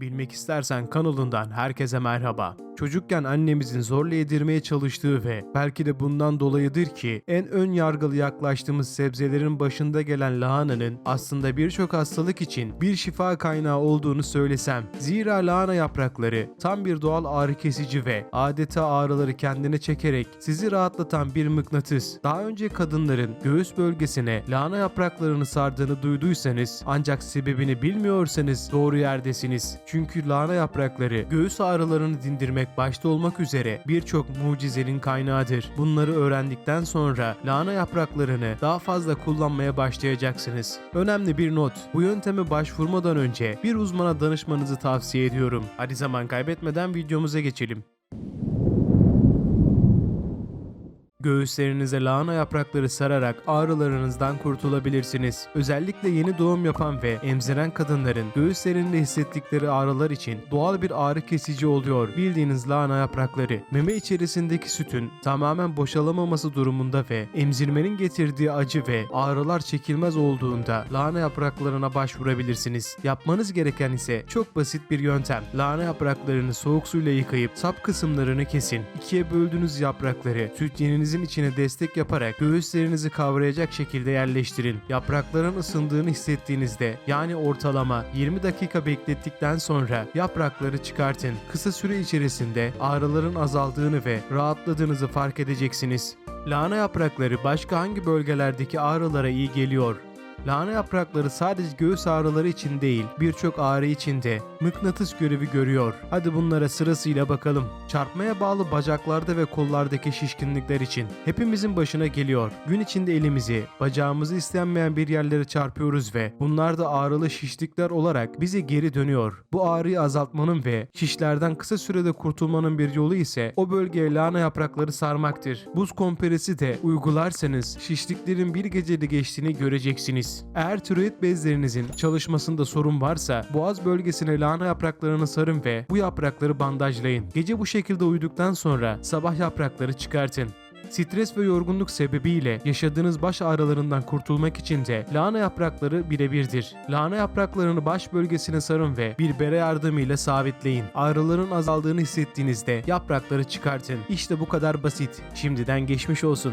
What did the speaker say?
Bilmek istersen kanalından herkese merhaba. Çocukken annemizin zorla yedirmeye çalıştığı ve belki de bundan dolayıdır ki en ön yargılı yaklaştığımız sebzelerin başında gelen lahananın aslında birçok hastalık için bir şifa kaynağı olduğunu söylesem. Zira lahana yaprakları tam bir doğal ağrı kesici ve adeta ağrıları kendine çekerek sizi rahatlatan bir mıknatıs. Daha önce kadınların göğüs bölgesine lahana yapraklarını sardığını duyduysanız ancak sebebini bilmiyorsanız doğru yerdesiniz. Çünkü lahana yaprakları göğüs ağrılarını dindirmek başta olmak üzere birçok mucizenin kaynağıdır. Bunları öğrendikten sonra lahana yapraklarını daha fazla kullanmaya başlayacaksınız. Önemli bir not. Bu yönteme başvurmadan önce bir uzmana danışmanızı tavsiye ediyorum. Hadi zaman kaybetmeden videomuza geçelim. Göğüslerinize lahana yaprakları sararak ağrılarınızdan kurtulabilirsiniz. Özellikle yeni doğum yapan ve emziren kadınların göğüslerinde hissettikleri ağrılar için doğal bir ağrı kesici oluyor. Bildiğiniz lahana yaprakları meme içerisindeki sütün tamamen boşalamaması durumunda ve emzirmenin getirdiği acı ve ağrılar çekilmez olduğunda lahana yapraklarına başvurabilirsiniz. Yapmanız gereken ise çok basit bir yöntem. Lahana yapraklarını soğuk suyla yıkayıp sap kısımlarını kesin. İkiye böldüğünüz yaprakları süt yeninizin içine destek yaparak göğüslerinizi kavrayacak şekilde yerleştirin. Yaprakların ısındığını hissettiğinizde yani ortalama 20 dakika beklettikten sonra yaprakları çıkartın. Kısa süre içerisinde ağrıların azaldığını ve rahatladığınızı fark edeceksiniz. Lahana yaprakları başka hangi bölgelerdeki ağrılara iyi geliyor? Lahana yaprakları sadece göğüs ağrıları için değil, birçok ağrı için de mıknatıs görevi görüyor. Hadi bunlara sırasıyla bakalım. Çarpmaya bağlı bacaklarda ve kollardaki şişkinlikler için hepimizin başına geliyor. Gün içinde elimizi, bacağımızı istenmeyen bir yerlere çarpıyoruz ve bunlar da ağrılı şişlikler olarak bize geri dönüyor. Bu ağrıyı azaltmanın ve şişlerden kısa sürede kurtulmanın bir yolu ise o bölgeye lahana yaprakları sarmaktır. Buz kompresi de uygularsanız şişliklerin bir gecede geçtiğini göreceksiniz. Eğer tiroid bezlerinizin çalışmasında sorun varsa boğaz bölgesine lahana yapraklarını sarın ve bu yaprakları bandajlayın. Gece bu şekilde uyuduktan sonra sabah yaprakları çıkartın. Stres ve yorgunluk sebebiyle yaşadığınız baş ağrılarından kurtulmak için de lahana yaprakları birebirdir. Lahana yapraklarını baş bölgesine sarın ve bir bere yardımıyla sabitleyin. Ağrıların azaldığını hissettiğinizde yaprakları çıkartın. İşte bu kadar basit. Şimdiden geçmiş olsun.